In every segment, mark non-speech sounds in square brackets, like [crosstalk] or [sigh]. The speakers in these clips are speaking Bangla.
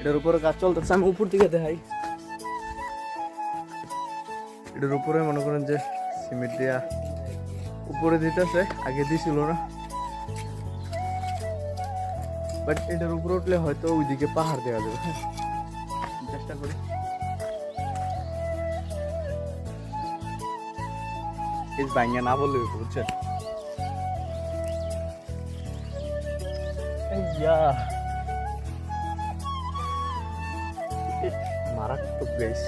এটার উপরে কাজ চলতেছে, আমি উপর দিকে দেখাই। এটার উপরে মনে করেন যে সিমেন্ট দিয়া উপরে দিতেছে, আগে দিছিল না। বাট এটার উপরে উঠলে হয়তো ওইদিকে পাহাড় দেওয়া যাবে হ্যাঁ। চেষ্টা করি। ভাঙ্গা না বললে বুঝছেন? ইয়া। গাইস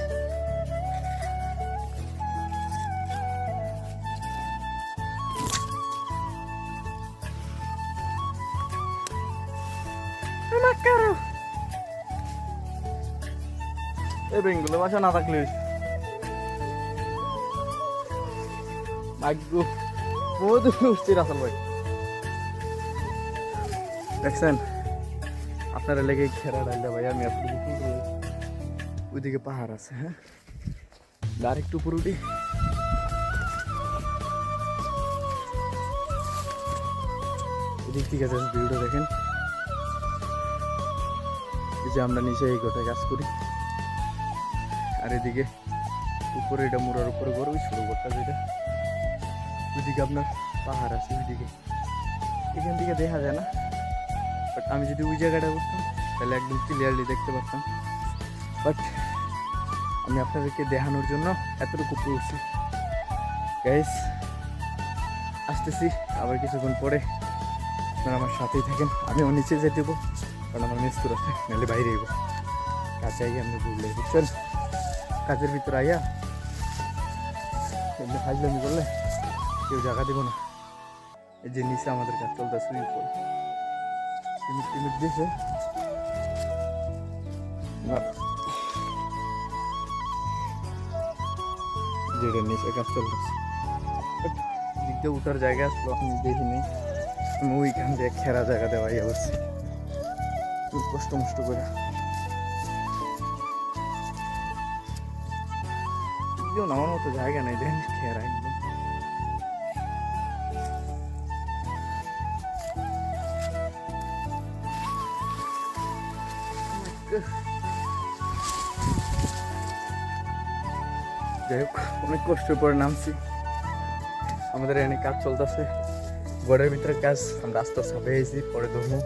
এই বেঙ্গলে বাসা না থাকলে। ভাগ্য। বহুত উঠছি রাসেল ভাই। দেখছেন? আপনারা লেগে ঘেরা ডালটা ভাই আমি করব ওইদিকে পাহাড় আছে হ্যাঁ? আর একটু উপর উঠি। এদিক থেকে আছে ভিডিওটা দেখেন। এই যে আমরা নিচে এই গোটায় কাজ করি। আর এদিকে উপরে এটা মুড়ার উপরে ঘর, ওই ছোটো ঘরটা যেটা। ওইদিকে আপনার পাহাড় আছে ওইদিকে। এখান থেকে দেখা যায় না। বাট আমি যদি ওই জায়গাটা বসতাম তাহলে একদম ক্লিয়ারলি দেখতে পারতাম। বাট আমি আপনাদেরকে দেখানোর জন্য এতটুকু পড়ছি গাইস আসতেছি। আবার কিছুক্ষণ পরে আপনারা আমার সাথেই থাকেন। আমি আমার নিচে যেতে দেবো কারণ আমার মিস্তুর আছে, নাহলে বাইরে যাব কাছে আইয়া আমি বুঝলে বুঝছেন? কাজের ভিতরে আইয়া এমনি ফাইজলামি করলে কেউ জায়গা দেবো না। এই যে নিচে আমাদের কাজ চলতে সুইমিং পুল সিমিট টিমিট দিয়েছে যেটা নিচে কাজ চলতেছে দিক উঠার জায়গা আসলো আমি দেখি নাই আমি ওইখান দিয়ে খেরা জায়গা দেওয়াই অবশ্যই খুব কষ্ট মষ্ট করে। যেমন আমার মতো জায়গা নেই দেখেন খেরা একদম। যাই হোক, অনেক কষ্টের পরে নামছি। আমাদের এখানে কাজ চলতেছে। ঘরের ভিতরে কাজ আমরা আস্তে আস্তে পেয়েছি পরে ধরবো।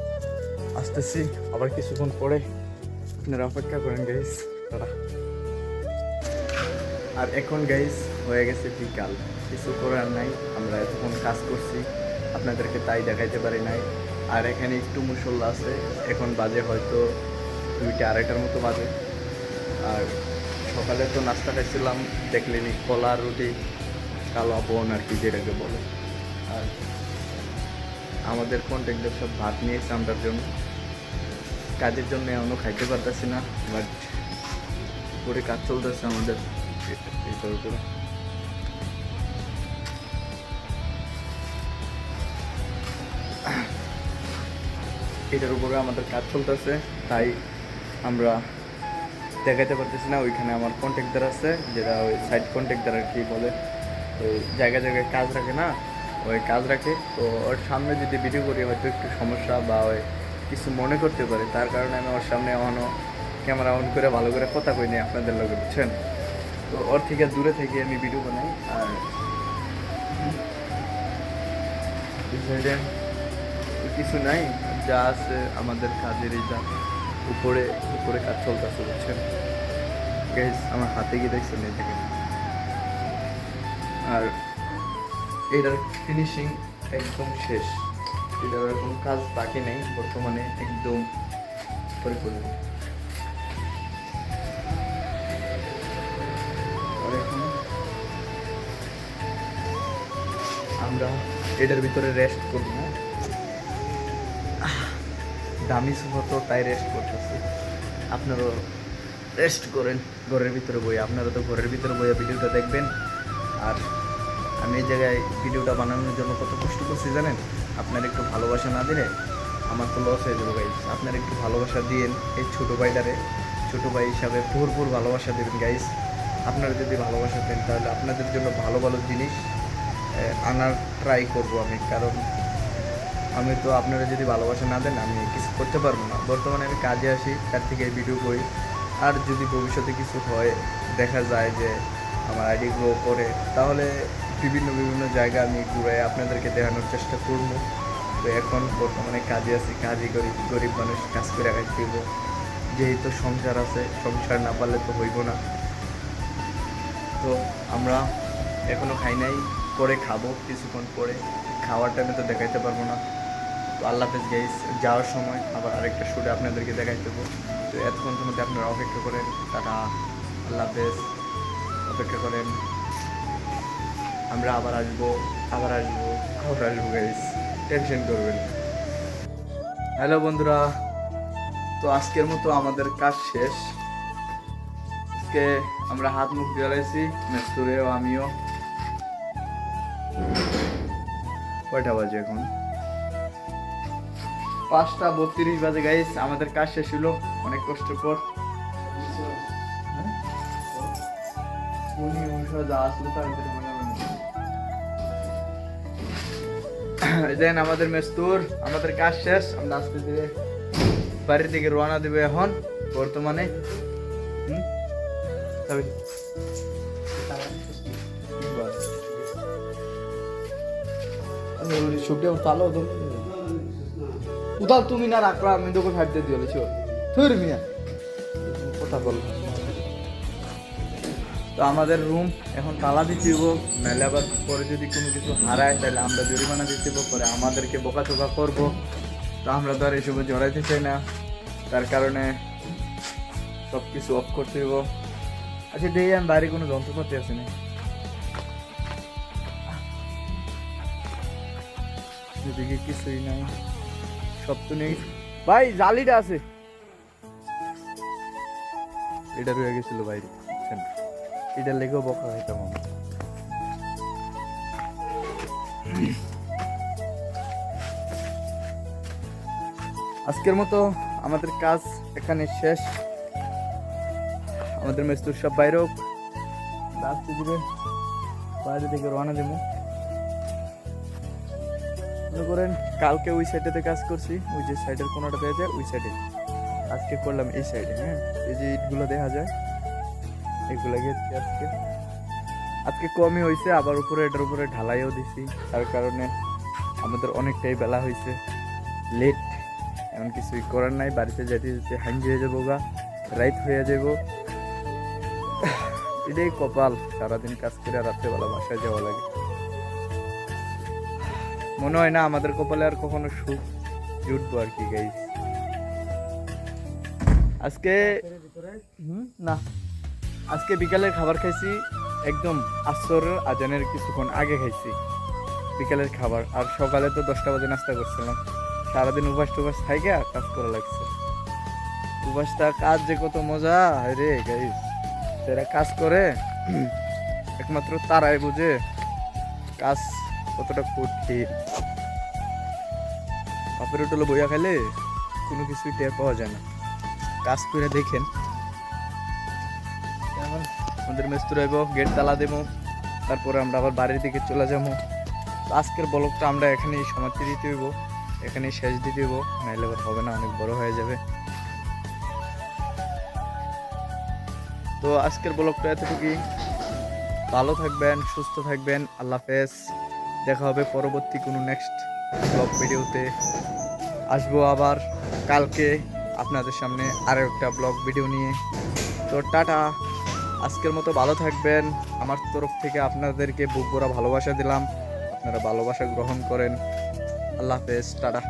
আসতেছি, আবার কিছুক্ষণ পরে আপনারা অপেক্ষা করেন গাইস তারা আর এখন গাইস হয়ে গেছে বিকাল। কিছু করার নাই, আমরা এতক্ষণ কাজ করছি। আপনাদেরকে তাই দেখাইতে পারি নাই। আর এখানে একটু মুসল্লা আছে। এখন বাজে হয়তো দুইটা, আড়াইটার মতো বাজে। আর সকালে তো নাস্তা খাইছিলাম দেখলেনি কলা, রুটি, কালো বন আর কি যেটাকে বলে। আর আমাদের কন্ট্যাক্টর সব ভাত নিয়েছে আমরার জন্য। কাজের জন্য এখনও খাইতে পারতেছি না বাট উপরে কাজ চলতেছে আমাদের। উপরে এটার উপরে আমাদের কাজ চলতেছে, তাই আমরা দেখাতে পারতেছি না, ওইখানে আমার কন্ট্যাক্টর আছে, যেটা ওই সাইড কন্ট্যাক্টর আর কি বলে। ওই জায়গায় জায়গায় কাজ রাখে না, ওই কাজ রাখে। তো ওর সামনে যদি ভিডিও করি, হয়তো একটু সমস্যা বা ওই কিছু মনে করতে পারে, তার কারণে আমি ওর সামনে এখনও ক্যামেরা অন করে ভালো করে কথা কইনি আপনাদের লোক বুঝছেন? তো ওর থেকে দূরে থেকে আমি ভিডিও বানাই, আর কিছু নাই, যা আছে আমাদের কাজের এই যা। উপরে উপরে কাজ চলতেছে, বুঝছেন? গ্যাস আমার হাতে গিয়ে দেখছেন এই দেখেন। আর এটার ফিনিশিং একদম শেষ। এটার কোনো কাজ বাকি নেই, বর্তমানে একদম পরিপূর্ণ। আমরা এটার ভিতরে রেস্ট করব। দামি সোফা তো তাই রেস্ট করতেছি। আপনারও রেস্ট করেন, ঘরের ভিতরে বই আপনারা তো ঘরের ভিতরে বইয়ে ভিডিওটা দেখবেন। আর আমি এই জায়গায় ভিডিওটা বানানোর জন্য কত কষ্ট করছি জানেন? আপনার একটু ভালোবাসা না দিলে আমার তো লস হয়ে যাবে গাইজ আপনার একটু ভালোবাসা দিয়েন এই ছোটো ভাইটারে। ছোটো ভাই হিসাবে ভরপুর ভালোবাসা দেবেন গাইজ আপনারা যদি ভালোবাসা দেন, তাহলে আপনাদের জন্য ভালো ভালো জিনিস আনার ট্রাই করব আমি। কারণ আমি তো আপনারা যদি ভালোবাসা না দেন, আমি কিছু করতে পারব না। বর্তমানে আমি কাজে আসি, তার থেকে ভিডিও করি। আর যদি ভবিষ্যতে কিছু হয়, দেখা যায় যে আমার আইডি গ্রো করে, তাহলে বিভিন্ন বিভিন্ন জায়গা আমি ঘুরে আপনাদেরকে দেখানোর চেষ্টা করব। তো এখন বর্তমানে কাজে আছি কাজই করি, গরিব মানুষ কাজ করে খাইব যেহেতু সংসার আছে, সংসার না পারলে তো হইব না। তো আমরা এখনও খাই নাই, পরে খাব, কিছুক্ষণ পরে। খাওয়ার টাইমে তো দেখাইতে পারব না। আল্লাহ হাফেজ গাইস যাওয়ার সময় আবার আরেকটা শুটে আপনাদেরকে দেখাই দেবো। তো এতক্ষণ মধ্যে আপনারা অপেক্ষা করেন তারা আল্লাহ হাফেজ, অপেক্ষা করেন। আমরা আবার আসব আবার আসব আবার আসব গাইস টেনশন করবেন হ্যালো বন্ধুরা, তো আজকের মতো আমাদের কাজ শেষ। আজকে আমরা হাত মুখ জ্বালাইছি মেস্তুরেও আমিও। কয়টা বাজে এখন? পাঁচটা বত্রিশ বাজে গাইস আমাদের কাজ শেষ হলো অনেক কষ্ট কর। হয়? না। এই দেখেন আমাদের মেস্তুর আমাদের কাজ শেষ। আমরা আস্তে ধীরে বাড়ির দিকে রওনা দেবে এখন, বর্তমানে। হুম? তবে উতাল তুমি না রাখলা, আমি তোকে ফাইভ দিয়ে দিও লিছো থুর মিয়া। কথা বল। তো আমাদের রুম এখন তালা দিতে নাহলে আবার পরে যদি কোনো কিছু হারায়, তাহলে আমরা জরিমানা দিতে পরে আমাদেরকে বোকাচোকা করব। তো আমরা তো আর এসবে জড়াইতে চাই না। তার কারণে সব কিছু অফ করতে হইব। আচ্ছা দেখি আমি বাইরে কোনো যন্ত্রপাতি আছে না এদিকে কিছুই নাই। সব তো নেই। ভাই, জালিটা আছে। এটা রয়ে গেছিল বাইরে। এটা লেগেও বকা হইতাম আমি। আজকের মতো আমাদের কাজ এখানে শেষ। আমাদের মেস্তুর সব বাইরে হোক। রাস্তা দিবে। বাইরে থেকে রওনা দেবো। মনে করেন, কালকে ওই সাইডেতে কাজ করছি, ওই যে সাইডের কোনোটা দেখা যায়, ওই সাইডে আজকে করলাম এই সাইডে হ্যাঁ? এই যে ইটগুলো দেখা যায়, এগুলো গেছি আজকে। আজকে কমই হয়েছে আবার উপরে, এটার উপরে ঢালাইও দিছি, তার কারণে আমাদের অনেকটাই বেলা হয়েছে লেট এমন কিছুই করার নাই, বাড়িতে যেতে যেতে হয়ে যাব গা, রাইত হয়ে যাব। [sighs] এটাই কপাল, সারাদিন কাজ করে রাত্রেবেলা বাসায় যাওয়া লাগে। মনে হয় না আমাদের কপালে আর কখনো সুখ জুটবো আর কি গাইস আজকে না। আজকে বিকালের খাবার খাইছি, একদম আসরের আজানের কিছুক্ষণ আগে খাইছি বিকালের খাবার। আর সকালে তো দশটা বাজে নাস্তা করছিলাম। সারাদিন উপাস টুপাস খাইকে আর কাজ করা লাগছে। উপাসটা কাজ যে কত মজা রে গাইস যারা কাজ করে, একমাত্র তারাই বুঝে কাজ কতটা কঠিন। বাপের হোটেলে বইয়া খাইলে কোনো কিছুই টের পাওয়া যায় না। কাজ করে দেখেন। আমাদের মেস্তুর আইব, গেট তালা দেবো, তারপরে আমরা আবার বাড়ির দিকে চলে যাব। আজকের ব্লগটা আমরা এখানেই সমাপ্তি দিতে হইব। এখানেই শেষ দিতে হইব, নাইলে আবার হবে না, অনেক বড় হয়ে যাবে। তো আজকের ব্লগটা এতটুকুই। ভালো থাকবেন, সুস্থ থাকবেন, আল্লাহ হাফেজ। দেখা হবে পরবর্তী কোনো নেক্সট ব্লগ ভিডিওতে আসব আবার কালকে আপনাদের সামনে আরও একটা ব্লগ ভিডিও নিয়ে। তো টাটা। আজকের মতো ভালো থাকবেন। আমার তরফ থেকে আপনাদেরকে বুক ভরা ভালোবাসা দিলাম। আপনারা ভালোবাসা গ্রহণ করেন। আল্লাহ হাফেজ। টাটা।